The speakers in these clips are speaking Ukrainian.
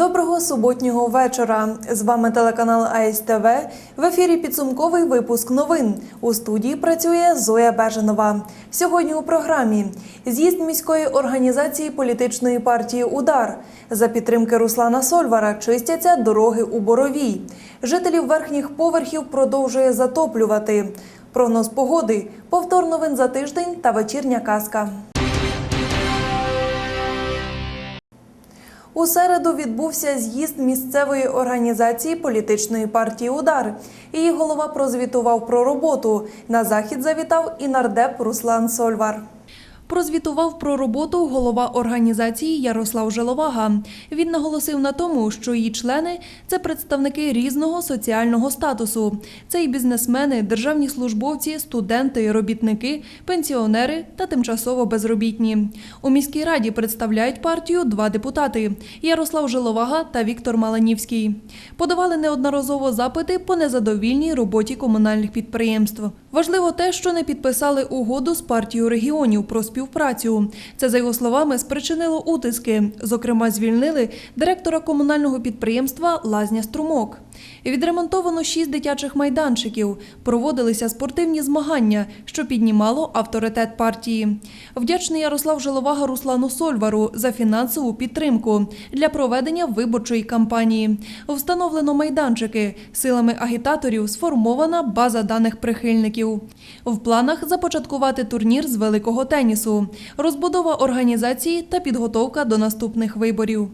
Доброго суботнього вечора. З вами телеканал АСТВ. В ефірі підсумковий випуск новин. У студії працює Зоя Бежанова. Сьогодні у програмі з'їзд міської організації політичної партії Удар за підтримки Руслана Сольвара чистяться дороги у Боровій. Жителів верхніх поверхів продовжує затоплювати. Прогноз погоди, повтор новин за тиждень та вечірня казка. У середу відбувся з'їзд місцевої організації політичної партії Удар. Її голова прозвітував про роботу. На захід завітав і нардеп Руслан Сольвар. Прозвітував про роботу голова організації Ярослав Желовага. Він наголосив на тому, що її члени це представники різного соціального статусу. Це і бізнесмени, державні службовці, студенти, робітники, пенсіонери та тимчасово безробітні. У міській раді представляють партію два депутати Ярослав Желовага та Віктор Маланівський. Подавали неодноразово запити по незадовільній роботі комунальних підприємств. Важливо те, що не підписали угоду з партією регіонів про співпрацю. Це, за його словами, спричинило утиски. Зокрема, звільнили директора комунального підприємства Лазня Струмок. Відремонтовано шість дитячих майданчиків. Проводилися спортивні змагання, що піднімало авторитет партії. Вдячний Ярослав Желовага Руслану Сольвару за фінансову підтримку для проведення виборчої кампанії. Встановлено майданчики. Силами агітаторів сформована база даних прихильників. В планах започаткувати турнір з великого тенісу, розбудова організації та підготовка до наступних виборів.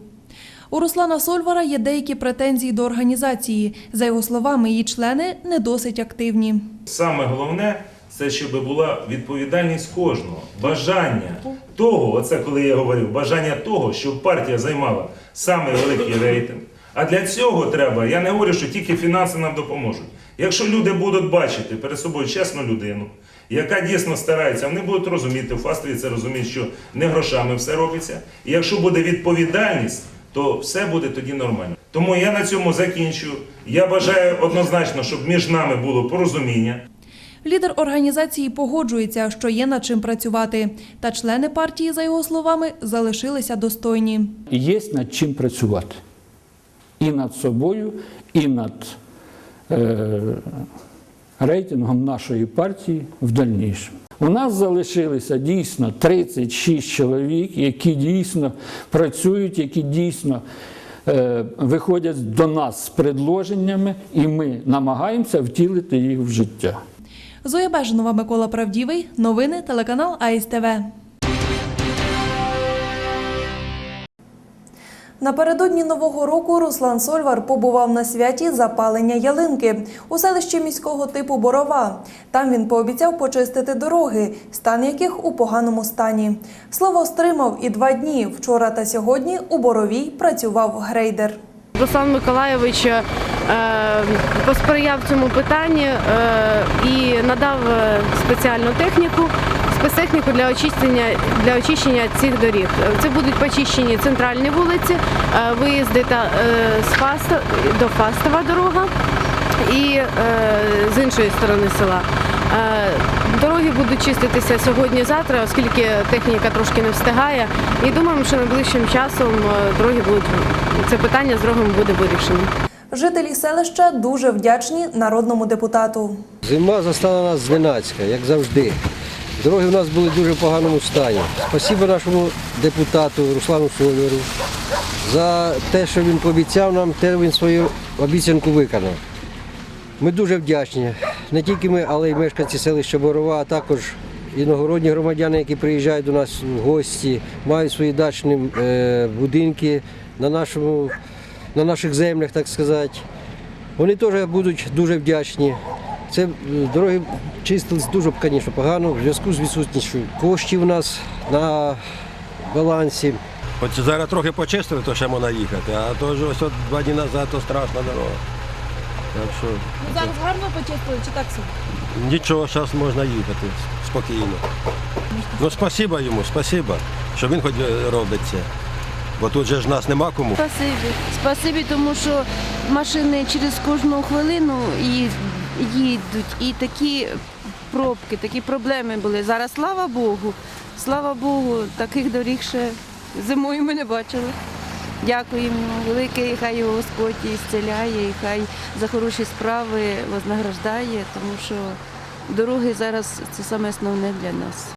У Руслана Сольвара є деякі претензії до організації. За його словами, її члени не досить активні. Саме головне це щоб була відповідальність кожного, бажання того, оце коли я говорив, бажання того, щоб партія займала саме великий рейтинг. А для цього треба, я не говорю, що тільки фінанси нам допоможуть. Якщо люди будуть бачити перед собою чесну людину, яка дійсно старається, вони будуть розуміти, в Фастові це розуміють, що не грошами все робиться. І якщо буде відповідальність, то все буде тоді нормально. Тому я на цьому закінчу. Я бажаю однозначно, щоб між нами було порозуміння. Лідер організації погоджується, що є над чим працювати. Та члени партії, за його словами, залишилися достойні. Є над чим працювати. І над собою, і над рейтингом нашої партії в дальнішому. У нас залишилося дійсно 36 чоловік, які дійсно працюють, які дійсно е, виходять до нас з предложеннями, і ми намагаємося втілити їх в життя. Зоя Бежанова, Микола Правдівий. Новини телеканал АСТВ. Напередодні нового року Руслан Сольвар побував на святі запалення ялинки у селищі міського типу Борова. Там він пообіцяв почистити дороги, стан яких у поганому стані. Слово стримав і два дні. Вчора та сьогодні у Боровій працював грейдер. Руслан Миколайович е, посприяв цьому питанні е, і надав е, спеціальну техніку, спецтехніку для очищення, для очищення цих доріг. Це будуть почищені центральні вулиці, е, виїзди та, е, з Фаста, до Фастова дорога і е, з іншої сторони села. Дороги будуть чиститися сьогодні-завтра, оскільки техніка трошки не встигає. І думаємо, що найближчим часом дороги будуть це питання з дорогами буде вирішено. Жителі селища дуже вдячні народному депутату. Зима застала нас зненацька, як завжди. Дороги в нас були в дуже поганому стані. Спасибо нашому депутату Руслану Соляру за те, що він пообіцяв нам, те він свою обіцянку виконав. Ми дуже вдячні. Не тільки ми, але й мешканці селища Борова, а також іногородні громадяни, які приїжджають до нас в гості, мають свої дачні е, будинки на, нашому, на наших землях, так сказати. Вони теж будуть дуже вдячні. Це е, дороги чистились дуже, звісно, погано в зв'язку з відсутністю коштів у нас на балансі. От зараз трохи почистили, то ще можна їхати, а то ж ось от два дні назад то страшна дорога. Так що Зараз гарно почистили чи так собі? нічого, зараз можна їхати спокійно. Ну спасіба йому, спасіба, що він хоч робить це. Бо тут же ж нас нема кому. Спасибі. Спасибі, тому що машини через кожну хвилину і- їдуть. І такі пробки, такі проблеми були. Зараз слава Богу, слава Богу, таких доріг ще зимою ми не бачили. Дякуємо велике, і хай його Господь і і хай за хороші справи вознаграждає, тому що дороги зараз це саме основне для нас.